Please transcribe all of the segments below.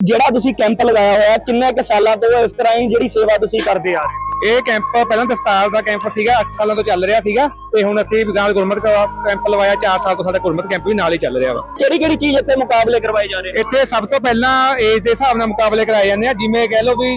ਜਿਹੜਾ ਤੁਸੀਂ ਕੈਂਪ ਲਗਾਇਆ ਹੋਇਆ ਕਿੰਨੇ ਕੁ ਸਾਲਾਂ ਤੋਂ ਇਸ ਤਰ੍ਹਾਂ ਹੀ ਜਿਹੜੀ ਸੇਵਾ ਤੁਸੀਂ ਕਰਦੇ ਆ ਰਹੇ ਇਹ ਕੈਂਪ ਪਹਿਲਾਂ ਦਸਤਾਰ ਦਾ ਕੈਂਪ ਸੀਗਾ 8 ਸਾਲਾਂ ਤੋਂ ਚੱਲ ਰਿਹਾ ਸੀਗਾ ਤੇ ਹੁਣ ਅਸੀਂ ਵਿਗਾਨ ਗੁਰਮਤ ਕੈਂਪ ਲਵਾਇਆ 4 ਸਾਲ ਤੋਂ ਸਾਡਾ ਗੁਰਮਤ ਕੈਂਪ ਵੀ ਨਾਲ ਹੀ ਚੱਲ ਰਿਹਾ ਵਾ। ਕਿਹੜੀ ਕਿਹੜੀ ਚੀਜ਼ ਇੱਥੇ ਮੁਕਾਬਲੇ ਕਰਵਾਏ ਜਾ ਰਹੇ ਇੱਥੇ ਸਭ ਤੋਂ ਪਹਿਲਾਂ ਏਜ ਦੇ ਹਿਸਾਬ ਨਾਲ ਮੁਕਾਬਲੇ ਕਰਾਏ ਜਾਂਦੇ ਆ ਜਿਵੇਂ ਕਹਿ ਲਓ ਵੀ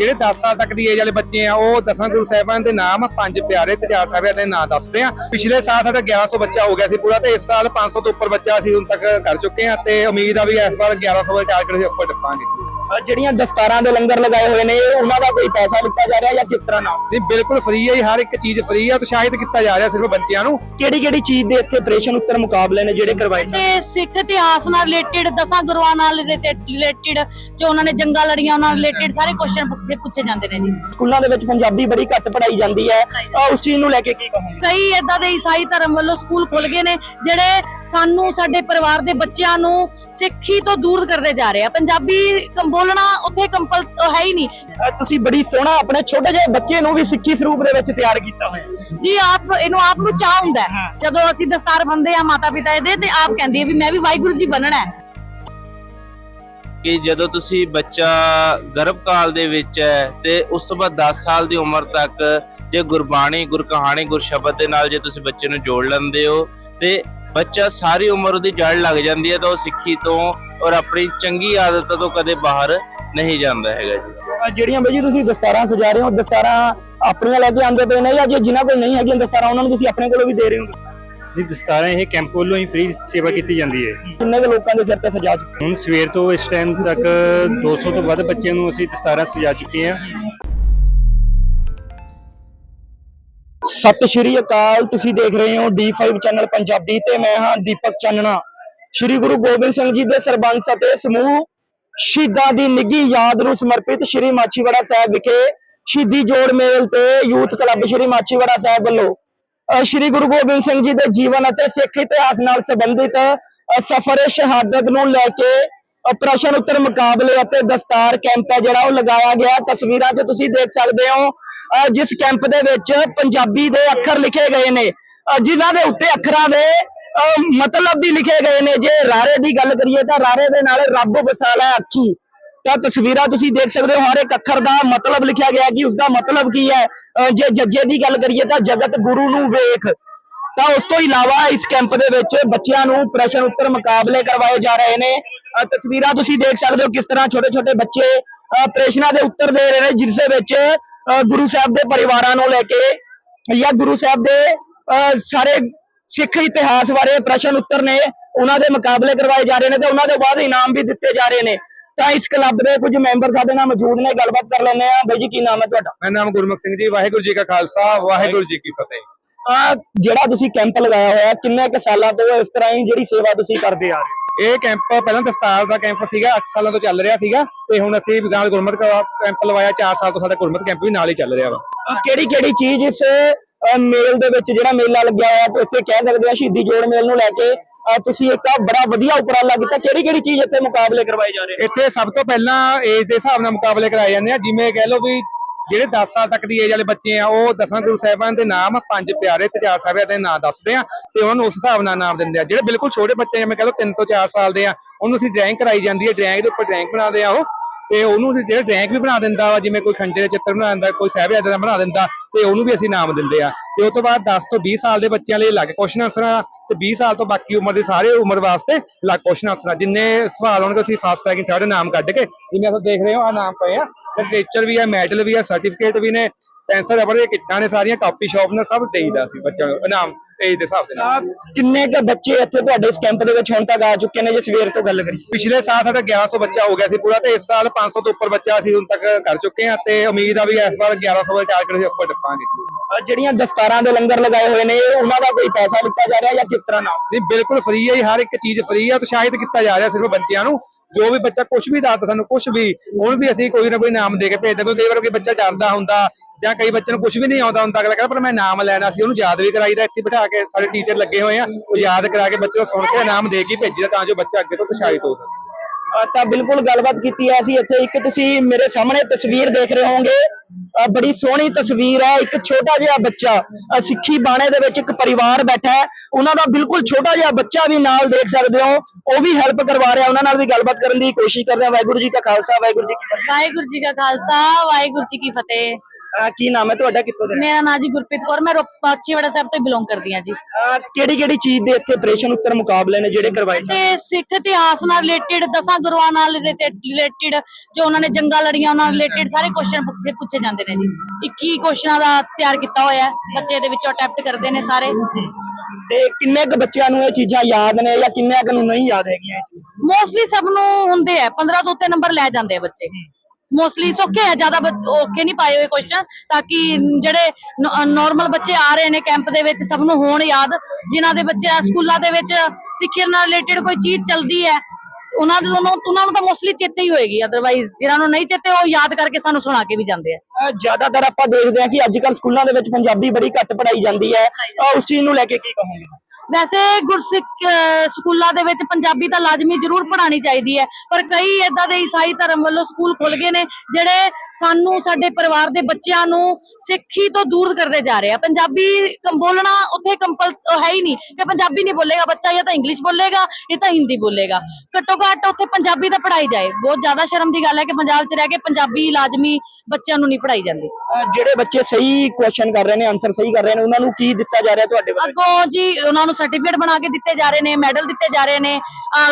ਜਿਹੜੇ 10 ਸਾਲ ਤੱਕ ਦੀ ਏਜ ਵਾਲੇ ਬੱਚੇ ਆ, ਉਹ ਦਸਾਂ ਗੁਰੂ ਸਾਹਿਬਾਨ ਦੇ ਨਾਮ ਪੰਜ ਪਿਆਰੇ ਤੇ ਚਾਰ ਸਾਹਿਬਾਂ ਦੇ ਨਾਮ ਦੱਸਦੇ ਆ। ਪਿਛਲੇ ਸਾਲ ਸਾਡਾ 1100 ਬੱਚਾ ਹੋ ਗਿਆ ਸੀ ਪੂਰਾ ਤੇ ਇਸ ਸਾਲ 500 ਤੋਂ ਉੱਪਰ ਬੱਚਾ ਅਸੀਂ ਹੁਣ ਤੱਕ ਕਰ ਚੁੱਕੇ ਆ ਤੇ ਉਮੀਦ ਆ ਵੀ ਇਸ ਵਾਰ 1100 ਦੇ ਟਾਰਗੇਟ ਦੇ ਉੱਪਰ ਟੱਪਾਂਗੇ। ਜਿਹੜੀਆਂ ਦਸਤਾਰਾਂ ਦੇ ਲੰਗਰ ਲਗਾਏ ਹੋਏ ਨੇ ਉਹਨਾਂ ਦਾ ਕੋਈ ਪੈਸਾ ਲਿੱਤਾ ਜਾ ਰਿਹਾ ਜਾਂ ਕਿਸ ਤਰ੍ਹਾਂ ਨਾਲ? ਨਹੀਂ ਬਿਲਕੁਲ ਫ੍ਰੀ ਹੈ ਜੀ, ਹਰ ਇੱਕ ਚੀਜ਼ ਫ੍ਰੀ ਆ ਉਤਸ਼ਾਹਿਤ ਕੀਤਾ ਜਾ ਰਿਹਾ ਸਿਰਫ ਬੱਚਿਆਂ ਨੂੰ। ਕਿਹੜੀ ਕਿਹੜੀ ਚੀਜ਼ ਦੇ ਇੱਥੇ ਪ੍ਰੇਸ਼ਨ ਉੱਤਰ ਮੁਕਾਬਲੇ ਨੇ ਜਿਹੜੇ ਕਰਵਾਏ ਨੇ? ਤੇ ਸਿੱਖ ਇਤਿਹਾਸ ਨਾਲ ਰਿਲੇਟਡ ਦਸਾਂ ਗੁਰੂਆਂ ਨਾਲ ਰਿਲੇਟਡ ਜੋ ਉਹਨਾਂ ਨੇ ਜੰਗਾਂ ਲੜੀਆਂ ਉਹਨਾਂ ਨਾਲ ਰਿਲੇਟਡ ਸਾਰੇ ਕੁਐਸਚਨ ਪੁੱਛੇ ਜਾਂਦੇ ਨੇ ਜੀ। ਸਕੂਲਾਂ ਦੇ ਵਿੱਚ ਪੰਜਾਬੀ ਬੜੀ ਘੱਟ ਪੜਾਈ ਜਾਂਦੀ ਹੈ। ਉਸ ਚੀਜ਼ ਨੂੰ ਲੈ ਕੇ ਕੀ ਕਹੋਗੇ? ਕਈ ਇਦਾਂ ਦੇ ਈਸਾਈ ਧਰਮ ਵੱਲੋਂ ਸਕੂਲ ਖੁੱਲ ਗਏ ਨੇ ਜਿਹੜੇ ਸਾਨੂੰ ਸਾਡੇ ਪਰਿਵਾਰ ਦੇ ਬੱਚਿਆਂ ਨੂੰ ਸਿੱਖੀ ਤੋਂ ਦੂਰ ਕਰਦੇ ਜਾ ਰਹੇ ਆ। ਪੰਜਾਬੀ ਕੰ- ਬੋਲਣਾ ਉੱਥੇ ਕੰਪਲ ਹੈ ਹੀ ਨਹੀਂ। ਤੁਸੀਂ ਬੜੀ ਸੋਹਣਾ ਆਪਣੇ ਛੋਟੇ ਜਿਹੇ ਬੱਚੇ ਨੂੰ ਵੀ ਸਿੱਖੀ ਸਰੂਪ ਦੇ ਵਿੱਚ ਤਿਆਰ ਕੀਤਾ ਹੋਇਆ। ਜੀ ਆਪ ਇਹਨੂੰ ਆਪ ਨੂੰ ਚਾਹ ਹੁੰਦਾ ਹੈ। ਜਦੋਂ ਅਸੀਂ ਦਸਤਾਰ ਬੰਦੇ ਆ ਮਾਤਾ ਪਿਤਾ ਇਹਦੇ ਤੇ ਆਪ ਕਹਿੰਦੀ ਹੈ ਵੀ ਮੈਂ ਵੀ ਵਾਹਿਗੁਰੂ ਜੀ ਬਣਨਾ ਹੈ। ਕਿ ਜਦੋਂ ਤੁਸੀਂ ਬੱਚਾ ਗਰਭਕਾਲ ਦੇ ਵਿੱਚ ਹੈ ਤੇ ਉਸ ਤੋਂ ਬਾਅਦ 10 ਸਾਲ ਦੀ ਉਮਰ ਤੱਕ ਜੇ ਗੁਰਬਾਣੀ ਗੁਰਕਹਾਣੀ ਗੁਰਸ਼ਬਦ ਦੇ ਨਾਲ ਜੇ ਤੁਸੀਂ ਬੱਚੇ ਨੂੰ ਜੋੜ ਲੈਂਦੇ ਹੋ ਤੇ ਬੱਚਾ ਸਾਰੀ ਉਮਰ ਉਹਦੀ ਜੜ ਲੱਗ ਜਾਂਦੀ ਹੈ ਤਾਂ ਉਹ ਸਿੱਖੀ ਤੋਂ ਔਰ ਆਪਣੀ ਚੰਗੀ ਆਦਤਾਂ ਤੋਂ ਕਦੇ ਬਾਹਰ ਨਹੀਂ ਜਾਂਦਾ ਹੈਗਾ ਜੀ। ਅਹ ਜਿਹੜੀਆਂ ਬਈ ਜੀ ਤੁਸੀਂ ਦਸਤਾਰਾਂ ਸਜਾ ਰਹੇ ਹੋ ਦਸਤਾਰਾਂ ਆਪਣੀਆਂ ਲੈ ਕੇ ਆਉਂਦੇ ਪਏ ਨੇ ਜਾਂ ਜੇ ਜਿਨ੍ਹਾਂ ਕੋਲ ਨਹੀਂ ਹੈਗੀਆਂ ਦਸਤਾਰਾਂ ਉਹਨਾਂ ਨੂੰ ਤੁਸੀਂ ਆਪਣੇ ਕੋਲੋਂ ਵੀ ਦੇ ਰਹੇ ਹੋ? ਜੀ ਦਸਤਾਰਾਂ ਇਹ ਕੈਂਪ ਵੱਲੋਂ ਹੀ ਫ੍ਰੀ ਸੇਵਾ ਕੀਤੀ ਜਾਂਦੀ ਹੈ। ਕਿੰਨੇ ਕੁ ਲੋਕਾਂ ਦੇ ਸਿਰ ਤੇ ਸਜਾ ਚੁੱਕੇ ਹੁਣ ਸਵੇਰ ਤੋਂ ਇਸ ਟਾਈਮ ਤੱਕ 200 ਤੋਂ ਵੱਧ ਬੱਚਿਆਂ ਨੂੰ ਅਸੀਂ ਦਸਤਾਰਾਂ ਸਜਾ ਚੁੱਕੇ ਹਾਂ। ਸਤਿ ਸ਼੍ਰੀ ਅਕਾਲ ਤੁਸੀਂ ਦੇਖ ਰਹੇ ਹੋ D5 ਚੈਨਲ ਪੰਜਾਬੀ ਤੇ ਮੈਂ ਹਾਂ ਦੀਪਕ ਚੰਨਣਾ। ਸ਼੍ਰੀ ਗੁਰੂ ਗੋਬਿੰਦ ਸਿੰਘ ਜੀ ਦੇ ਸਰਬੰਸ ਅਤੇ ਸਮੂਹ ਸ਼ਹੀਦਾਂ ਦੀ ਨਿੱਘੀ ਯਾਦ ਨੂੰ ਸਮਰਪਿਤ ਸ਼੍ਰੀ ਮਾਛੀਵਾੜਾ ਸਾਹਿਬ ਵਿਖੇ ਸ਼ਹੀਦੀ ਜੋੜ ਮੇਲ ਤੇ ਯੂਥ ਕਲੱਬ ਸ਼੍ਰੀ ਮਾਛੀਵਾੜਾ ਸਾਹਿਬ ਵੱਲੋਂ ਸ਼੍ਰੀ ਗੁਰੂ ਗੋਬਿੰਦ ਸਿੰਘ ਜੀ ਦੇ ਜੀਵਨ ਅਤੇ ਸਿੱਖ ਇਤਿਹਾਸ ਨਾਲ ਸੰਬੰਧਿਤ ਅਹ ਸਫ਼ਰ ਸ਼ਹਾਦਤ ਨੂੰ ਲੈ ਕੇ ਪ੍ਰਸ਼ਨ ਉੱਤਰ ਮੁਕਾਬਲੇ ਅਤੇ ਦਸਤਾਰ ਕੈਂਪ ਹੈ ਜਿਹੜਾ ਉਹ ਲਗਾਇਆ ਗਿਆ। ਤਸਵੀਰਾਂ 'ਚ ਤੁਸੀਂ ਦੇਖ ਸਕਦੇ ਹੋ ਜਿਸ ਕੈਂਪ ਦੇ ਵਿੱਚ ਪੰਜਾਬੀ ਦੇ ਅੱਖਰ ਲਿਖੇ ਗਏ ਨੇ। ਅਹ ਜਿਨ੍ਹਾਂ ਦੇ ਉੱਤੇ ਅੱਖਰਾਂ ਦੇ ਮਤਲਬ ਵੀ ਲਿਖੇ ਗਏ ਨੇ, ਜੇ ਰਾਰੇ ਦੀ ਗੱਲ ਕਰੀਏ ਤਾਂ ਰਾਰੇ ਦੇ ਨਾਲ ਰੱਬ ਵਸਾਲਾ ਅੱਖੀ। ਤਾਂ ਤਸਵੀਰਾਂ ਤੁਸੀਂ ਦੇਖ ਸਕਦੇ ਹੋ, ਹਰ ਇੱਕ ਅੱਖਰ ਦਾ ਮਤਲਬ ਲਿਖਿਆ ਗਿਆ ਕਿ ਉਸ ਦਾ ਮਤਲਬ ਕੀ ਹੈ। ਜੇ ਜੱਜੇ ਦੀ ਗੱਲ ਕਰੀਏ ਤਾਂ ਜਗਤ ਗੁਰੂ ਨੂੰ ਵੇਖ। ਤਾਂ ਉਸ ਤੋਂ ਇਲਾਵਾ ਇਸ ਕੈਂਪ ਦੇ ਵਿੱਚ ਬੱਚਿਆਂ ਨੂੰ ਪ੍ਰਸ਼ਨ ਉੱਤਰ ਮੁਕਾਬਲੇ ਕਰਵਾਏ ਜਾ ਰਹੇ ਨੇ। ਤਸਵੀਰਾਂ ਤੁਸੀਂ ਦੇਖ ਸਕਦੇ ਹੋ ਕਿਸ ਤਰ੍ਹਾਂ ਛੋਟੇ ਛੋਟੇ ਬੱਚੇ ਪ੍ਰਸ਼ਨਾਂ ਦੇ ਉੱਤਰ ਦੇ ਰਹੇ ਨੇ, ਜਿਸ ਦੇ ਵਿੱਚ ਗੁਰੂ ਸਾਹਿਬ ਦੇ ਪਰਿਵਾਰਾਂ ਨੂੰ ਲੈ ਕੇ ਜਾਂ ਗੁਰੂ ਸਾਹਿਬ ਦੇ, ਅਹ ਸਾਰੇ ਸਿੱਖ ਇਤਿਹਾਸ ਬਾਰੇ ਪ੍ਰਸ਼ਨ ਉੱਤਰ ਨੇ ਉਹਨਾਂ ਦੇ ਮੁਕਾਬਲੇ ਕਰਵਾਏ ਜਾ ਰਹੇ ਨੇ ਤੇ ਉਹਨਾਂ ਦੇ ਬਾਅਦ ਇਨਾਮ ਵੀ ਦਿੱਤੇ ਜਾ ਰਹੇ ਨੇ। ਤਾਂ ਇਸ ਕਲੱਬ ਦੇ ਕੁਝ ਮੈਂਬਰ ਸਾਡੇ ਨਾਲ ਮੌਜੂਦ ਨੇ ਗੱਲਬਾਤ ਕਰ ਲੈਂਦੇ ਆ ਬਾਈ ਜੀ ਕੀ ਨਾਮ ਹੈ ਤੁਹਾਡਾ? ਮੇਰਾ ਨਾਮ ਗੁਰਮੁਖ ਸਿੰਘ ਜੀ ਵਾਹਿਗੁਰੂ ਜੀ ਕਾ ਖਾਲਸਾ ਵਾਹਿਗੁਰੂ ਜੀ ਕੀ ਫਤਿਹ। ਆ ਜਿਹੜਾ ਤੁਸੀਂ ਕੈਂਪ ਲਗਾਇਆ ਹੋਇਆ ਕਿੰਨੇ ਕੁ ਸਾਲਾਂ ਤੋਂ ਇਸ ਤਰ੍ਹਾਂ ਹੀ ਜਿਹੜੀ ਸੇਵਾ ਤੁਸੀਂ ਕਰਦੇ ਆ ਇਹ ਕੈਂਪ ਪਹਿਲਾਂ ਦਸਤਾਰ ਦਾ ਕੈਂਪ ਸੀਗਾ 8 ਸਾਲਾਂ ਤੋਂ ਚੱਲ ਰਿਹਾ ਸੀਗਾ ਤੇ ਹੁਣ ਅਸੀਂ ਵਿਗਾਨ ਗੁਰਮਤ ਕੈਂਪ ਲਵਾਇਆ 4 ਸਾਲ ਤੋਂ ਸਾਡਾ ਗੁਰਮਤ ਕੈਂਪ ਵੀ ਨਾਲ ਹੀ ਚੱਲ ਰਿਹਾ ਵਾ। ਕਿਹੜੀ ਕਿਹੜੀ ਚੀਜ਼ ਇਸ ਮੇਲ ਦੇ ਵਿੱਚ ਜਿਹੜਾ ਮੇਲਾ ਲੱਗਿਆ ਹੋਇਆ ਇੱਥੇ ਕਹਿ ਸਕਦੇ ਆ ਸ਼ਹੀਦੀ ਜੋੜ ਮੇਲ ਨੂੰ ਲੈ ਕੇ ਤੁਸੀਂ ਇੱਕ ਬੜਾ ਵਧੀਆ ਉਪਰਾਲਾ ਕੀਤਾ, ਕਿਹੜੀ ਕਿਹੜੀ ਚੀਜ਼ ਇੱਥੇ ਮੁਕਾਬਲੇ ਕਰਵਾਏ ਜਾ ਰਹੇ ਨੇ ਇੱਥੇ ਸਭ ਤੋਂ ਪਹਿਲਾਂ ਏਜ ਦੇ ਹਿਸਾਬ ਨਾਲ ਮੁਕਾਬਲੇ ਕਰਾਏ ਜਾਂਦੇ ਆ, ਜਿਵੇਂ ਕਹਿ ਲਓ ਵੀ ਜਿਹੜੇ 10 ਸਾਲ ਤੱਕ ਦੀ ਏਜ ਵਾਲੇ ਬੱਚੇ ਆ, ਉਹ ਦਸਾਂ ਗੁਰੂ ਸਾਹਿਬਾਨ ਦੇ ਨਾਮ ਪੰਜ ਪਿਆਰੇ ਤੇ ਚਾਰ ਸਾਹਿਬਾਂ ਦੇ ਨਾਮ ਦੱਸਦੇ ਆ ਤੇ ਉਹਨਾਂ ਨੂੰ ਉਸ ਹਿਸਾਬ ਨਾਲ ਨਾਮ ਦਿੰਦੇ ਆ। ਜਿਹੜੇ ਬਿਲਕੁਲ ਛੋਟੇ ਬੱਚੇ ਜਿਵੇਂ ਕਹਿ ਲਓ 3 ਤੋਂ 4 ਸਾਲ ਦੇ ਆ, ਉਹਨੂੰ ਅਸੀਂ ਡਰਾਇੰਗ ਕਰਾਈ ਜਾਂਦੀ ਹੈ ਡਰਾਇੰਗ ਦੇ ਉੱਪਰ ਡਰਾਇੰਗ ਬਣਾਉਂਦੇ ਆ ਉਹ। ਤੇ ਉਹਨੂੰ ਵੀ ਜਿਹੜਾ ਡਰਾਇੰਗ ਵੀ ਬਣਾ ਦਿੰਦਾ ਵਾ, ਜਿਵੇਂ ਕੋਈ ਖੰਡੇ ਦਾ ਚਿੱਤਰ ਬਣਾ ਦਿੰਦਾ, ਕੋਈ ਸਾਹਿਬਜ਼ਾਦੇ ਦਾ ਬਣਾ ਦਿੰਦਾ, ਤੇ ਉਹਨੂੰ ਵੀ ਅਸੀਂ ਨਾਮ ਦਿੰਦੇ ਆ। ਤੇ ਉਸ ਤੋਂ ਬਾਅਦ 10 ਤੋਂ 20 ਸਾਲ ਦੇ ਬੱਚਿਆਂ ਲਈ ਅਲੱਗ ਕੁਐਸਚਨ ਆਨਸਰ ਆ, ਤੇ 20 ਸਾਲ ਤੋਂ ਬਾਕੀ ਉਮਰ ਦੇ ਸਾਰੇ ਉਮਰ ਵਾਸਤੇ ਅਲੱਗ ਕੁਐਸਚਨ ਆਨਸਰ ਆ। ਜਿੰਨੇ ਸਵਾਲ ਹੋਣਗੇ, ਅਸੀਂ ਫਸਟ ਸੈਕਿੰਡ ਥਰਡ ਨਾਮ ਕੱਢ ਕੇ ਜਿਵੇਂ ਆਪਾਂ ਦੇਖ ਰਹੇ ਹੋ ਆ ਨਾਮ ਪਏ ਆ। ਲਿਟਰੇਚਰ ਵੀ ਆ ਮੈਡਲ ਵੀ ਆ ਸਰਟੀਫਿਕੇਟ ਵੀ ਨੇ ਪੈਨਸਲ ਰਬੜ ਦੀਆਂ ਕਿੱਟਾਂ ਨੇ ਸਾਰੀਆਂ ਕਾਪੀ ਸ਼ਾਪ ਨੇ, ਸਭ ਦੇਈਦਾ ਸੀ ਬੱਚਿਆਂ ਨੂੰ, ਇਨਾਮ। ਏਜ ਦੇ ਹਿਸਾਬ ਦੇ ਨਾਲ। ਕਿੰਨੇ ਕੁ ਬੱਚੇ ਇੱਥੇ ਤੁਹਾਡੇ ਇਸ ਕੈਂਪ ਦੇ ਵਿੱਚ ਹੁਣ ਤੱਕ ਆ ਚੁੱਕੇ ਨੇ ਜੇ ਸਵੇਰ ਤੋਂ ਗੱਲ ਕਰੀਏ? ਪਿਛਲੇ ਸਾਲ ਸਾਡਾ 1100 ਬੱਚਾ ਹੋ ਗਿਆ ਸੀ ਪੂਰਾ ਤੇ ਇਸ ਸਾਲ 500 ਤੋਂ ਉੱਪਰ ਬੱਚਾ ਅਸੀਂ ਹੁਣ ਤੱਕ ਕਰ ਚੁੱਕੇ ਹਾਂ ਤੇ ਉਮੀਦ ਆ ਵੀ ਇਸ ਵਾਰ 1100 ਦੇ ਟਾਰਗੇਟ ਦੇ ਉੱਪਰ ਟੱਪਾਂਗੇ ਜਿਹੜੀਆਂ ਦਸਤਾਰਾਂ ਦੇ ਲੰਗਰ ਲਗਾਏ ਹੋਏ ਨੇ ਉਹਨਾਂ ਦਾ ਕੋਈ ਪੈਸਾ ਲਿੱਤਾ ਜਾ ਰਿਹਾ ਜਾਂ ਕਿਸ ਤਰ੍ਹਾਂ ਨਾਲ? ਨਹੀਂ ਬਿਲਕੁਲ ਫ੍ਰੀ ਹੈ ਹਰ ਇੱਕ ਚੀਜ਼ ਫ੍ਰੀ ਹੈ ਉਤਸ਼ਾਹਿਤ ਕੀਤਾ ਜਾ ਰਿਹਾ ਸਿਰਫ ਬੱਚਿਆਂ ਨੂੰ। ਜੋ ਵੀ ਬੱਚਾ ਕੁਝ ਵੀ ਦੱਸਦਾ ਸਾਨੂੰ ਕੁਝ ਵੀ ਉਹਨੂੰ ਵੀ ਅਸੀਂ ਕੋਈ ਨਾ ਕੋਈ ਨਾਮ ਦੇ ਕੇ ਭੇਜਦੇ ਕੋਈ ਕਈ ਵਾਰ ਕੋਈ ਬੱਚਾ ਡਰਦਾ ਹੁੰਦਾ ਜਾਂ ਕਈ ਬੱਚੇ ਨੂੰ ਕੁਝ ਵੀ ਨਹੀਂ ਆਉਂਦਾ ਹੁੰਦਾ ਅਗਲਾ ਕਹਿੰਦਾ, ਪਰ ਮੈਂ ਨਾਮ ਲੈਣਾ ਸੀ, ਉਹਨੂੰ ਯਾਦ ਵੀ ਕਰਾਈਦਾ, ਇੱਥੇ ਬਿਠਾ ਕੇ ਸਾਡੇ ਟੀਚਰ ਲੱਗੇ ਹੋਏ ਆ, ਉਹ ਯਾਦ ਕਰਾ ਕੇ ਬੱਚੇ ਨੂੰ ਸੁਣ ਕੇ ਨਾਮ ਦੇ ਕੇ ਹੀ ਭੇਜੀਦਾ ਤਾਂ ਜੋ ਬੱਚਾ ਅੱਗੇ ਤੋਂ ਉਤਸ਼ਾਹਿਤ ਹੋ ਸਕੇ। ਤਾਂ ਬਿਲਕੁਲ ਗੱਲਬਾਤ ਕੀਤੀ ਹੈ ਅਸੀਂ ਇੱਥੇ। ਇੱਕ ਤੁਸੀਂ ਮੇਰੇ ਸਾਹਮਣੇ ਤਸਵੀਰ ਦੇਖ ਰਹੇ ਹੋਵੋਗੇ। ਬੜੀ ਸੋਹਣੀ ਤਸਵੀਰ ਹੈ ਇੱਕ ਛੋਟਾ ਜਿਹਾ ਬੱਚਾ ਸਿੱਖੀ ਬਾਣੇ ਦੇ ਵਿੱਚ ਇੱਕ ਪਰਿਵਾਰ ਬੈਠਾ ਹੈ। ਉਹਨਾਂ ਦਾ ਬਿਲਕੁਲ ਛੋਟਾ ਜਿਹਾ ਬੱਚਾ ਵੀ ਨਾਲ ਦੇਖ ਸਕਦੇ ਹੋ। ਉਹ ਵੀ ਹੈਲਪ ਕਰਵਾ ਰਿਹਾ। ਉਹਨਾਂ ਨਾਲ ਵੀ ਗੱਲਬਾਤ ਕਰਨ ਦੀ ਕੋਸ਼ਿਸ਼ ਕਰਦੇ ਹਾਂ। ਵਾਹਿਗੁਰੂ ਜੀ ਕਾ ਖਾਲਸਾ, ਵਾਹਿਗੁਰੂ ਜੀ ਕੀ ਫਤਿਹ। ਵਾਹਿਗੁਰੂ ਜੀ ਕਾ ਖਾਲਸਾ, ਵਾਹਿਗੁਰੂ ਜੀ ਕੀ ਫਤਿਹ। ਕੀ ਨਾਮ ਹੈ ਤੁਹਾਡਾ? ਕਿੱਥੋਂ ਦੇ ਮੇਰਾ ਨਾਮ ਜੀ ਗੁਰਪ੍ਰੀਤ ਕੌਰ ਮੈਂ ਰੋਪਾਚੀਵਾੜਾ ਸਾਹਿਬ ਤੋਂ ਬਿਲੋਂਗ ਕਰਦੀ ਹਾਂ ਜੀ। ਕਿਹੜੀ ਕਿਹੜੀ ਚੀਜ਼ ਦੇ ਇੱਥੇ ਪ੍ਰੇਸ਼ਨ ਉੱਤਰ ਮੁਕਾਬਲੇ ਨੇ ਜਿਹੜੇ ਕਰਵਾਏ ਤੇ ਸਿੱਖ ਇਤਿਹਾਸ ਨਾਲ ਰਿਲੇਟਡ ਦਸਾਂ ਗੁਰੂਆਂ ਨਾਲ ਰਿਲੇਟਡ ਜੋ ਉਹਨਾਂ ਨੇ ਜੰਗਾਂ ਲੜੀਆਂ ਉਹਨਾਂ ਨਾਲ ਰਿਲੇਟਡ ਸਾਰੇ ਕੁਐਸਚਨ ਪੁੱਛੇ ਜਾਂਦੇ ਨੇ ਜੀ। 21 ਕੁਐਸਚਨਾਂ ਦਾ ਤਿਆਰ ਕੀਤਾ ਹੋਇਆ ਹੈ। ਬੱਚੇ ਦੇ ਵਿੱਚੋਂ ਅਟੈਂਪਟ ਕਰਦੇ ਨੇ ਸਾਰੇ। ਤੇ ਕਿੰਨੇ ਕੁ ਬੱਚਿਆਂ ਨੂੰ ਇਹ ਚੀਜ਼ਾਂ ਯਾਦ ਨੇ ਜਾਂ ਕਿੰਨੇ ਕੁ ਨੂੰ ਨਹੀਂ ਯਾਦ ਹੈਗੀਆਂ ਇਹ ਚੀਜ਼ਾਂ? ਮੋਸਟਲੀ ਸਭ ਨੂੰ ਹੁੰਦੇ ਆ। 15 ਤੋਂ ਉੱਤੇ ਨੰਬਰ ਲੈ ਜਾਂਦੇ ਆ ਬੱਚੇ। ਮੋਸਟਲੀ ਸੌਖੇ ਆ ਜ਼ਿਆਦਾ ਔਖੇ ਨਹੀਂ ਪਾਏ ਹੋਏ ਕੁਐਸਚਨ ਤਾਂ ਕਿ ਜਿਹੜੇ ਨਾਰਮਲ ਬੱਚੇ ਆ ਰਹੇ ਨੇ ਕੈਂਪ ਦੇ ਵਿੱਚ ਸਭ ਨੂੰ ਹੋਣ ਯਾਦ ਜਿਨ੍ਹਾਂ ਦੇ ਬੱਚੇ ਸਕੂਲਾਂ ਦੇ ਵਿੱਚ ਸਿੱਖਿਆ ਨਾਲ ਰਿਲੇਟਡ ਕੋਈ ਚੀਜ਼ ਚੱਲਦੀ ਹੈ ਉਹਨਾਂ ਦੇ ਉਹਨਾਂ ਉਹਨਾਂ ਨੂੰ ਤਾਂ ਮੋਸਟਲੀ ਚੇਤੇ ਹੀ ਹੋਏਗੀ ਅਦਰਵਾਈਜ਼ ਜਿਨ੍ਹਾਂ ਨੂੰ ਨਹੀਂ ਚੇਤੇ ਉਹ ਯਾਦ ਕਰਕੇ ਸਾਨੂੰ ਸੁਣਾ ਕੇ ਵੀ ਜਾਂਦੇ ਆ। ਜ਼ਿਆਦਾਤਰ ਆਪਾਂ ਦੇਖਦੇ ਹਾਂ ਕਿ ਅੱਜ ਕੱਲ ਸਕੂਲਾਂ ਦੇ ਵਿੱਚ ਪੰਜਾਬੀ ਬੜੀ ਘੱਟ ਪੜਾਈ ਜਾਂਦੀ ਹੈ ਉਸ ਚੀਜ਼ ਨੂੰ ਲੈ ਕੇ ਕੀ ਕਹੋਗੇ? ਵੈਸੇ ਗੁਰਸਿੱਖ ਸਕੂਲਾਂ ਦੇ ਵਿੱਚ ਪੰਜਾਬੀ ਤਾਂ ਲਾਜ਼ਮੀ ਜ਼ਰੂਰ ਪੜ੍ਹਾਉਣੀ ਚਾਹੀਦੀ ਹੈ, ਪਰ ਕਈ ਏਦਾਂ ਦੇ ਈਸਾਈ ਧਰਮ ਵੱਲੋਂ ਸਕੂਲ ਖੁੱਲ ਗਏ ਨੇ, ਜਿਹੜੇ ਸਾਨੂੰ ਸਾਡੇ ਪਰਿਵਾਰ ਦੇ ਬੱਚਿਆਂ ਨੂੰ ਸਿੱਖੀ ਤੋਂ ਦੂਰ ਕਰਦੇ ਜਾ ਰਹੇ ਆ। ਪੰਜਾਬੀ ਕੰ- ਬੋਲਣਾ ਉੱਥੇ ਕੰਪਲ ਹੈ ਹੀ ਨਹੀਂ ਕਿ ਪੰਜਾਬੀ ਨਹੀਂ ਬੋਲੇਗਾ ਬੱਚਾ, ਜਾਂ ਤਾਂ ਇੰਗਲਿਸ਼ ਬੋਲੇਗਾ ਇਹ ਤਾਂ ਹਿੰਦੀ ਬੋਲੇਗਾ। ਘੱਟੋ ਘੱਟ ਉੱਥੇ ਪੰਜਾਬੀ ਤਾਂ ਪੜ੍ਹਾਈ ਜਾਏ। ਬਹੁਤ ਜ਼ਿਆਦਾ ਸ਼ਰਮ ਦੀ ਗੱਲ ਹੈ ਕਿ ਪੰਜਾਬ 'ਚ ਰਹਿ ਕੇ ਪੰਜਾਬੀ ਲਾਜ਼ਮੀ ਬੱਚਿਆਂ ਨੂੰ ਨਹੀਂ ਪੜ੍ਹਾਈ ਜਾਂਦੀ। ਜਿਹੜੇ ਬੱਚੇ ਸਹੀ ਕੁਐਸਚਨ ਕਰ ਰਹੇ ਨੇ ਆਨਸਰ ਸਹੀ ਕਰ ਰਹੇ ਨੇ ਉਹਨਾਂ ਨੂੰ ਕੀ ਦਿੱਤਾ ਜਾ ਰਿਹਾ ਤੁਹਾਡੇ ਵੱਲੋਂ? ਅੱਗੋਂ ਜੀ ਉਹਨਾਂ ਨੂੰ ਸਰਟੀਫਿਕੇਟ ਬਣਾ ਕੇ ਦਿੱਤੇ ਜਾ ਰਹੇ ਨੇ ਮੈਡਲ ਦਿੱਤੇ ਜਾ ਰਹੇ ਨੇ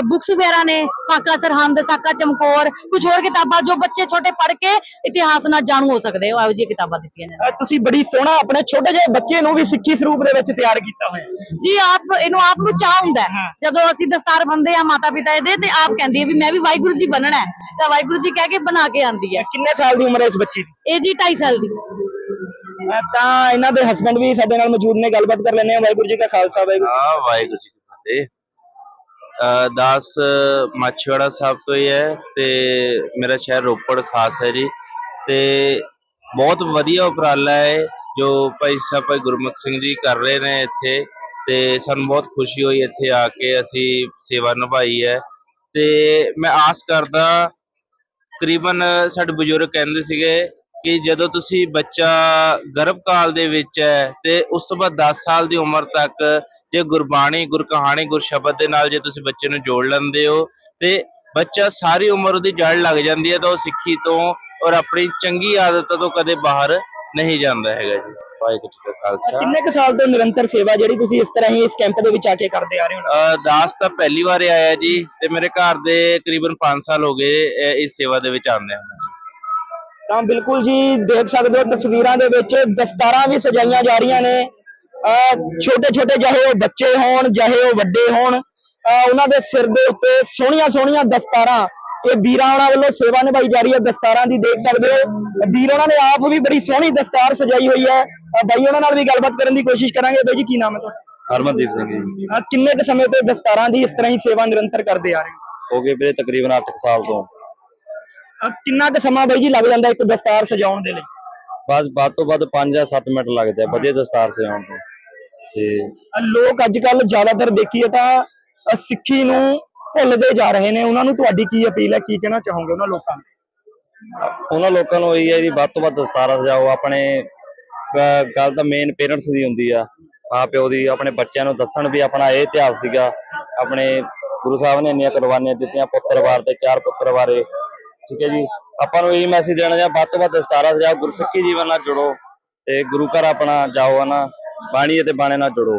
ਬੁੱਕਸ ਵਗੈਰਾ ਨੇ ਸਾਕਾ ਸਰਹੰਦ ਸਾਕਾ ਚਮਕੌਰ ਕੁਝ ਹੋਰ ਕਿਤਾਬਾਂ ਜੋ ਬੱਚੇ ਛੋਟੇ ਪੜ੍ਹ ਕੇ ਇਤਿਹਾਸ ਨਾਲ ਜਾਣੂ ਹੋ ਸਕਦੇ ਹੋ ਇਹੋ ਜਿਹੀਆਂ ਕਿਤਾਬਾਂ ਦਿੱਤੀਆਂ ਜਾਂਦੀਆਂ ਤੁਸੀਂ ਬੜੀ ਸੋਹਣਾ ਆਪਣੇ ਛੋਟੇ ਜਿਹੇ ਬੱਚੇ ਨੂੰ ਵੀ ਸਿੱਖੀ ਸਰੂਪ ਦੇ ਵਿੱਚ ਤਿਆਰ ਕੀਤਾ ਹੋਇਆ ਜੀ ਆਪ ਇਹਨੂੰ ਆਪ ਨੂੰ ਚਾਹ ਹੁੰਦਾ। ਜਦੋਂ ਅਸੀਂ ਦਸਤਾਰ ਬੰਦੇ ਆ ਮਾਤਾ ਪਿਤਾ ਦੇ ਤੇ ਆਪ ਕਹਿੰਦੀ ਹੈ ਵੀ ਮੈਂ ਵੀ ਵਾਹਿਗੁਰੂ ਜੀ ਬਣਨਾ ਹੈ। ਤਾਂ ਵਾਹਿਗੁਰੂ ਜੀ ਕਹਿ ਕੇ ਬਣਾ ਕੇ ਆਂਦੀ ਹੈ। ਕਿੰਨੇ ਸਾਲ ਦੀ ਉਮਰ ਹੈ ਇਸ ਬੱਚੀ ਦੀ? ਇਹ ਜੀ 2.5 ਸਾਲ ਦੀ। ਅਹ ਤਾਂ ਇਹਨਾਂ ਦੇ ਹਸਬੰਡ ਵੀ ਸਾਡੇ ਨਾਲ ਮੌਜੂਦ ਨੇ ਗੱਲਬਾਤ ਕਰ ਲੈਣੇ ਆ ਵਾਹਿਗੁਰੂ ਜੀ ਕਾ ਖਾਲਸਾ ਵਾਹਿਗੁਰੂ ਵਾਹਿਗੁਰੂ ਜੀ ਕੀ ਫਤਿਹ। ਅ, ਦਾਸ ਮਾਛੀਵਾੜਾ ਸਾਹਿਬ ਤੋਂ ਹੀ ਹੈ ਤੇ ਮੇਰਾ ਸ਼ਹਿਰ ਰੋਪੜ ਖਾਸ ਹੈ ਜੀ। ਤੇ ਬਹੁਤ ਵਧੀਆ ਉਪਰਾਲਾ ਹੈ ਜੋ ਭਾਈ ਸਾਹਿਬ ਭਾਈ ਗੁਰਮੁਖ ਸਿੰਘ ਜੀ ਕਰ ਰਹੇ ਨੇ ਇੱਥੇ ਤੇ ਸਾਨੂੰ ਬਹੁਤ ਖੁਸ਼ੀ ਹੋਈ ਇੱਥੇ ਆ ਕੇ ਅਸੀਂ ਸੇਵਾ ਨਿਭਾਈ ਹੈ। ਤੇ ਮੈਂ ਆਸ ਕਰਦਾ ਤਕਰੀਬਨ ਸਾਡੇ ਬਜ਼ੁਰਗ ਕਹਿੰਦੇ ਸੀਗੇ ਕਿ ਜਦੋਂ ਤੁਸੀਂ ਬੱਚਾ ਗਰਭ ਕਾਲ ਦੇ ਵਿੱਚ ਹੈ ਤੇ ਉਸ ਤੋਂ ਬਾਅਦ 10 ਸਾਲ ਦੀ ਉਮਰ ਤੱਕ ਜੇ ਗੁਰਬਾਣੀ ਗੁਰਕਹਾਣੀ ਗੁਰਸ਼ਬਦ ਦੇ ਨਾਲ ਜੇ ਤੁਸੀਂ ਬੱਚੇ ਨੂੰ ਜੋੜ ਲੈਂਦੇ ਹੋ ਤੇ ਬੱਚਾ ਸਾਰੀ ਉਮਰ ਉਹਦੀ ਜੜ ਲੱਗ ਜਾਂਦੀ ਹੈ ਤਾਂ ਉਹ ਸਿੱਖੀ ਤੋਂ ਔਰ ਆਪਣੀ ਚੰਗੀ ਆਦਤ ਤੋਂ ਕਦੇ ਬਾਹਰ ਨਹੀਂ ਜਾਂਦਾ ਹੈਗਾ ਜੀ। ਵਾਹਿਗੁਰੂ ਜੀ ਖਾਲਸਾ। ਕਿੰਨੇ ਕੁ ਸਾਲ ਤੋਂ ਨਿਰੰਤਰ ਸੇਵਾ ਜਿਹੜੀ ਤੁਸੀਂ ਇਸ ਤਰ੍ਹਾਂ ਹੀ ਇਸ ਕੈਂਪ ਦੇ ਵਿੱਚ ਆ ਕੇ ਕਰਦੇ ਆ ਰਹੇ ਹੋ? ਦਾਸ ਤਾਂ ਪਹਿਲੀ ਵਾਰ ਆਇਆ ਜੀ ਤੇ ਮੇਰੇ ਘਰ ਦੇ ਕਰੀਬਨ 5 ਸਾਲ ਹੋ ਗਏ ਇਸ ਸੇਵਾ ਦੇ ਵਿੱਚ ਆਉਂਦੇ ਹਨ ਤਾਂ ਬਿਲਕੁਲ ਜੀ ਦੇਖ ਸਕਦੇ ਹੋ ਤਸਵੀਰਾਂ ਦੇ ਵਿੱਚ ਦਸਤਾਰਾਂ ਵੀ ਸਜਾਈਆਂ ਜਾ ਰਹੀਆਂ ਨੇ। ਛੋਟੇ ਛੋਟੇ ਚਾਹੇ ਉਹ ਬੱਚੇ ਹੋਣ ਚਾਹੇ ਉਹ ਵੱਡੇ ਹੋਣ ਉਹਨਾਂ ਦੇ ਸਿਰ ਦੇ ਉੱਤੇ ਸੋਹਣੀਆਂ ਸੋਹਣੀਆਂ ਦਸਤਾਰਾਂ ਇਹ ਵੀਰਾਂ ਉਹਨਾਂ ਵੱਲੋਂ ਸੇਵਾ ਨਿਭਾਈ ਜਾ ਰਹੀ ਹੈ ਦਸਤਾਰਾਂ ਦੀ ਦੇਖ ਸਕਦੇ ਹੋ। ਵੀਰ ਉਹਨਾਂ ਨੇ ਆਪ ਵੀ ਬੜੀ ਸੋਹਣੀ ਦਸਤਾਰ ਸਜਾਈ ਹੋਈ ਹੈ। ਬਾਈ ਉਹਨਾਂ ਨਾਲ ਵੀ ਗੱਲਬਾਤ ਕਰਨ ਦੀ ਕੋਸ਼ਿਸ਼ ਕਰਾਂਗੇ। ਬਾਈ ਜੀ ਕੀ ਨਾਮ ਹੈ ਤੁਹਾਡਾ? ਹਰਮਨਦੀਪ ਸਿੰਘ ਜੀ। ਕਿੰਨੇ ਕੁ ਸਮੇਂ ਤੋਂ ਦਸਤਾਰਾਂ ਦੀ ਇਸ ਤਰ੍ਹਾਂ ਹੀ ਸੇਵਾ ਨਿਰੰਤਰ ਕਰਦੇ ਆ ਰਹੇ ਹੋ? ਹੋ ਗਏ ਵੀਰੇ ਤਕਰੀਬਨ 8 ਸਾਲ ਤੋਂ। ਅਹ ਕਿੰਨਾ ਕੁ ਸਮਾਂ ਬਾਈ ਜੀ ਲੱਗ ਜਾਂਦਾ ਇੱਕ ਦਸਤਾਰ ਸਜਾਉਣ ਦੇ ਲਈ? ਬਸ ਵੱਧ ਤੋਂ ਵੱਧ 5 ਜਾਂ 7 ਮਿੰਟ ਲੱਗਦੇ ਆ ਵਧੀਆ ਦਸਤਾਰ ਸਜਾਉਣ ਤੋਂ ਤੇ ਲੋਕ ਅੱਜ ਕੱਲ ਜ਼ਿਆਦਾਤਰ ਦੇਖੀਏ ਤਾਂ ਸਿੱਖੀ ਨੂੰ ਭੁੱਲਦੇ ਜਾ ਰਹੇ ਨੇ। ਉਹਨਾਂ ਨੂੰ ਤੁਹਾਡੀ ਕੀ ਅਪੀਲ ਹੈ? ਕੀ ਕਹਿਣਾ ਚਾਹੋਗੇ ਉਹਨਾਂ ਲੋਕਾਂ ਨੂੰ? ਉਹਨਾਂ ਲੋਕਾਂ ਨੂੰ ਇਹੀ ਹੈ ਜੀ ਵੱਧ ਤੋਂ ਵੱਧ ਦਸਤਾਰਾਂ ਸਜਾਓ। ਆਪਣੇ ਅਹ ਗੱਲ ਤਾਂ ਮੇਨ ਪੇਰੈਂਟਸ ਦੀ ਹੁੰਦੀ ਆ। ਮਾਂ ਪਿਓ ਦੀ ਆਪਣੇ ਬੱਚਿਆਂ ਨੂੰ ਦੱਸਣ ਵੀ ਆਪਣਾ ਇਹ ਇਤਿਹਾਸ ਸੀਗਾ। ਆਪਣੇ ਗੁਰੂ ਸਾਹਿਬ ਨੇ ਇੰਨੀਆਂ ਕੁਰਬਾਨੀਆਂ ਦਿੱਤੀਆਂ ਪੁੱਤਰ ਵਾਰ ਤੇ ਚਾਰ ਪੁੱਤਰ ਵਾਰੇ। ਠੀਕ ਹੈ ਜੀ। ਆਪਾਂ ਨੂੰ ਇਹ ਮੈਸੇਜ ਦੇਣਾ ਜਾਂ ਵੱਧ ਤੋਂ ਵੱਧ ਦਸਤਾਰਾਂ ਸਜਾਓ ਗੁਰਸਿੱਖੀ ਜੀਵਨ ਨਾਲ ਜੁੜੋ ਤੇ ਗੁਰੂ ਘਰ ਆਪਣਾ ਜਾਓ ਹਨਾ ਬਾਣੀ ਅਤੇ ਬਾਣੇ ਨਾਲ ਜੁੜੋ।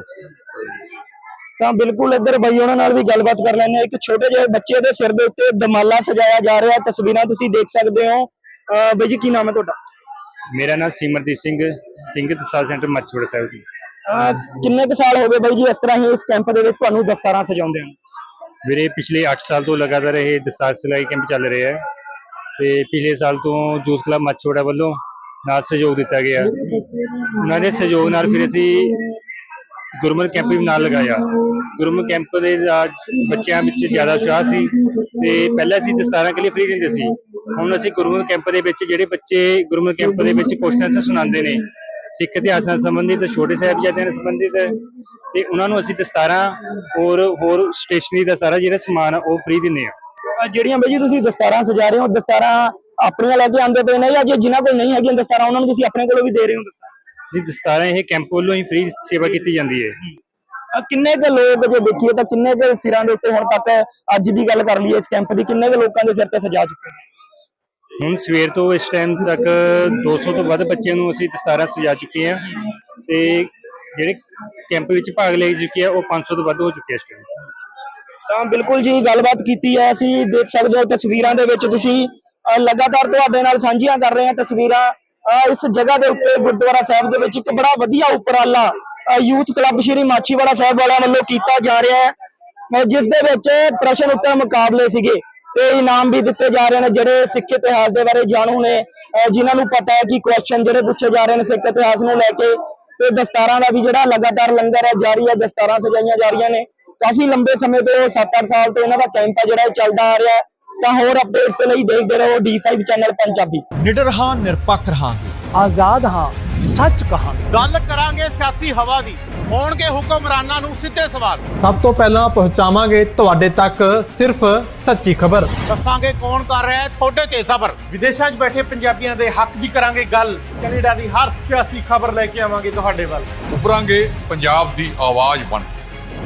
ਤਾਂ ਬਿਲਕੁਲ ਇੱਧਰ ਬਾਈ ਉਹਨਾਂ ਨਾਲ ਵੀ ਗੱਲਬਾਤ ਕਰ ਹਾਂ। ਇੱਕ ਛੋਟੇ ਜਿਹੇ ਬੱਚੇ ਦੇ ਸਿਰ ਦੇ ਉੱਤੇ ਦਮਾਲਾ ਸਜਾਇਆ ਜਾ ਰਿਹਾ। ਤਸਵੀਰਾਂ ਤੁਸੀਂ ਦੇਖ ਸਕਦੇ ਹੋ। ਬਾਈ ਜੀ ਕੀ ਨਾਮ ਹੈ ਤੁਹਾਡਾ? ਮੇਰਾ ਨਾਮ ਸਿਮਰਦੀਪ ਸਿੰਘ ਸਿੰਘ ਦਸਾਲ ਸੈਂਟਰ ਮੱਛਵੜ ਸਾਹਿਬ ਜੀ। ਕਿੰਨੇ ਕੁ ਸਾਲ ਹੋ ਗਏ ਬਾਈ ਜੀ ਇਸ ਤਰ੍ਹਾਂ ਹੀ ਇਸ ਕੈਂਪ ਦੇ ਵਿੱਚ ਤੁਹਾਨੂੰ ਦਸਤਾਰਾਂ ਸਜਾਉਂਦੇ ਹਨ ਵੀਰੇ ਪਿਛਲੇ 8 ਸਾਲ ਤੋਂ ਲਗਾਤਾਰ ਇਹ ਦਸਤਾਰ ਸਿਲਾਈ ਕੈਂਪ ਚੱਲ ਰਿਹਾ ਹੈ। ਤੇ ਪਿਛਲੇ ਸਾਲ ਤੋਂ ਯੂਥ ਕਲੱਬ ਮੱਛੋੜਾ ਵੱਲੋਂ ਨਾਲ ਸਹਿਯੋਗ ਦਿੱਤਾ ਗਿਆ। ਉਹਨਾਂ ਦੇ ਸਹਿਯੋਗ ਨਾਲ ਫਿਰ ਅਸੀਂ ਗੁਰਮਤ ਕੈਂਪ ਵੀ ਨਾਲ ਲਗਾਇਆ। ਗੁਰਮਤ ਕੈਂਪ ਦੇ ਨਾਲ ਬੱਚਿਆਂ ਵਿੱਚ ਜ਼ਿਆਦਾ ਉਤਸ਼ਾਹ ਸੀ ਤੇ ਪਹਿਲਾਂ ਅਸੀਂ ਦਸਤਾਰਾਂ ਕੇ ਲਈ ਫ੍ਰੀ ਦਿੰਦੇ ਸੀ। ਹੁਣ ਅਸੀਂ ਗੁਰਮਤ ਕੈਂਪ ਦੇ ਵਿੱਚ ਜਿਹੜੇ ਬੱਚੇ ਗੁਰਮਤ ਕੈਂਪ ਦੇ ਵਿੱਚ ਕੁਐਸਚਨਸ ਸੁਣਾਉਂਦੇ ਨੇ, ਸਿੱਖ ਇਤਿਹਾਸ ਨਾਲ ਸੰਬੰਧਿਤ, ਛੋਟੇ ਸਾਹਿਬਜ਼ਾਦਿਆਂ ਨਾਲ ਸੰਬੰਧਿਤ ਤੇ ਉਹਨਾਂ ਨੂੰ ਅਸੀਂ ਦਸਤਾਰਾਂ ਔਰ ਹੋਰ ਸਟੇਸ਼ਨਰੀ ਦਾ ਸਾਰਾ ਜਿਹੜਾ ਸਮਾਨ ਆ ਉਹ ਫ੍ਰੀ ਦਿੰਦੇ ਆ ਜਿਹੜੀਆਂ ਬਈ ਜੀ ਤੁਸੀਂ ਦਸਤਾਰਾਂ ਸਜਾ ਰਹੇ ਹੋ ਦਸਤਾਰਾਂ ਆਪਣੀਆਂ ਲੈ ਕੇ ਆਉਂਦੇ ਪਏ ਨੇ ਜਾਂ ਜੇ ਜਿਨ੍ਹਾਂ ਕੋਲ ਨਹੀਂ ਹੈਗੀਆਂ ਦਸਤਾਰਾਂ ਉਹਨਾਂ ਨੂੰ ਤੁਸੀਂ ਆਪਣੇ ਕੋਲੋਂ ਵੀ ਦੇ ਰਹੇ ਹੋ? ਜੀ ਦਸਤਾਰਾਂ ਇਹ ਕੈਂਪ ਵੱਲੋਂ ਹੀ ਫ੍ਰੀ ਸੇਵਾ ਕੀਤੀ ਜਾਂਦੀ ਹੈ। ਕਿੰਨੇ ਕੁ ਲੋਕ ਜੇ ਦੇਖੀਏ ਤਾਂ ਕਿੰਨੇ ਕੁ ਸਿਰਾਂ ਦੇ ਉੱਤੇ ਹੁਣ ਤੱਕ ਅੱਜ ਦੀ ਗੱਲ ਕਰ ਲਈਏ ਇਸ ਕੈਂਪ ਦੀ ਕਿੰਨੇ ਕੁ ਲੋਕਾਂ ਦੇ ਸਿਰ ਤੇ ਸਜਾ ਚੁੱਕੇ ਨੇ? ਹੁਣ ਸਵੇਰ ਤੋਂ ਇਸ ਟਾਈਮ ਤੱਕ 200 ਤੋਂ ਵੱਧ ਬੱਚਿਆਂ ਨੂੰ ਅਸੀਂ ਦਸਤਾਰਾਂ ਸਜਾ ਚੁੱਕੇ ਹਾਂ ਤੇ ਜਿਹੜੇ ਕੈਂਪ ਵਿੱਚ ਭਾਗ ਲੈ ਚੁੱਕੇ ਆ ਉਹ 500 ਤੋਂ ਵੱਧ ਹੋ ਚੁੱਕੇ ਇਸ ਟਾਈਮ। ਤਾਂ ਬਿਲਕੁਲ ਜੀ ਗੱਲਬਾਤ ਕੀਤੀ ਹੈ। ਅਸੀਂ ਦੇਖ ਸਕਦੇ ਹੋ ਤਸਵੀਰਾਂ ਦੇ ਵਿੱਚ ਤੁਸੀਂ ਲਗਾਤਾਰ ਤੁਹਾਡੇ ਨਾਲ ਸਾਂਝੀਆਂ ਕਰ ਰਹੇ ਹਾਂ ਤਸਵੀਰਾਂ। ਇਸ ਜਗ੍ਹਾ ਦੇ ਉੱਤੇ ਗੁਰਦੁਆਰਾ ਸਾਹਿਬ ਦੇ ਵਿੱਚ ਇੱਕ ਬੜਾ ਵਧੀਆ ਉਪਰਾਲਾ ਯੂਥ ਕਲੱਬ ਸ਼੍ਰੀ ਮਾਛੀਵਾੜਾ ਸਾਹਿਬ ਵਾਲਿਆਂ ਵੱਲੋਂ ਕੀਤਾ ਜਾ ਰਿਹਾ ਹੈ। ਜਿਸ ਦੇ ਵਿੱਚ ਪ੍ਰਸ਼ਨ ਉੱਤਰ ਮੁਕਾਬਲੇ ਸੀਗੇ ਤੇ ਇਨਾਮ ਵੀ ਦਿੱਤੇ ਜਾ ਰਹੇ ਨੇ ਜਿਹੜੇ ਸਿੱਖ ਇਤਿਹਾਸ ਦੇ ਬਾਰੇ ਜਾਣੂ ਨੇ। ਅਹ ਜਿਨ੍ਹਾਂ ਨੂੰ ਪਤਾ ਹੈ ਕਿ ਕੁਐਸਚਨ ਜਿਹੜੇ ਪੁੱਛੇ ਜਾ ਰਹੇ ਨੇ ਸਿੱਖ ਇਤਿਹਾਸ ਨੂੰ ਲੈ ਕੇ ਤੇ ਦਸਤਾਰਾਂ ਦਾ ਵੀ ਜਿਹੜਾ ਲਗਾਤਾਰ ਲੰਗਰ ਹੈ, ਜਾਰੀ ਹੈ, ਦਸਤਾਰਾਂ ਸਜਾਈਆਂ ਜਾ ਰਹੀਆਂ ਨੇ। ਕਾਫੀ ਲੰਬੇ ਸਮੇਂ ਤੋਂ 7-8 ਸਾਲ ਤੋਂ ਇਹਨਾਂ ਦਾ ਕੈਂਪ ਹੈ ਜਿਹੜਾ ਇਹ ਚੱਲਦਾ ਆ ਰਿਹਾ ਤਾਂ ਹੋਰ ਅਪਡੇਟਸ ਦੇ ਲਈ ਦੇਖਦੇ ਰਹੋ D5 ਚੈਨਲ ਪੰਜਾਬੀ। ਨਿਡਰ ਹਾਂ ਨਿਰਪੱਖ ਰਹਾਂਗੇ। ਆਜ਼ਾਦ ਹਾਂ ਸੱਚ ਕਹਾਂਗੇ। ਗੱਲ ਕਰਾਂਗੇ ਸਿਆਸੀ ਹਵਾ ਦੀ। ਹੋਣਗੇ ਹੁਕਮਰਾਨਾਂ ਨੂੰ ਸਿੱਧੇ ਸਵਾਲ। ਸਭ ਤੋਂ ਪਹਿਲਾਂ ਪਹੁੰਚਾਵਾਂਗੇ ਤੁਹਾਡੇ ਤੱਕ ਸਿਰਫ ਸੱਚੀ ਖਬਰ। ਦੱਸਾਂਗੇ ਕੌਣ ਕਰ ਰਿਹਾ ਹੈ ਤੁਹਾਡੇ ਤੇ ਸਬਰ। ਵਿਦੇਸ਼ਾਂ 'ਚ ਬੈਠੇ ਪੰਜਾਬੀਆਂ ਦੇ ਹੱਕ ਦੀ ਕਰਾਂਗੇ ਗੱਲ। ਕੈਨੇਡਾ ਦੀ ਹਰ ਸਿਆਸੀ ਖਬਰ ਲੈ ਕੇ ਆਵਾਂਗੇ ਤੁਹਾਡੇ ਵੱਲ। ਉਭਰਾਂਗੇ ਪੰਜਾਬ ਦੀ ਆਵਾਜ਼ ਬਣ ਕੇ।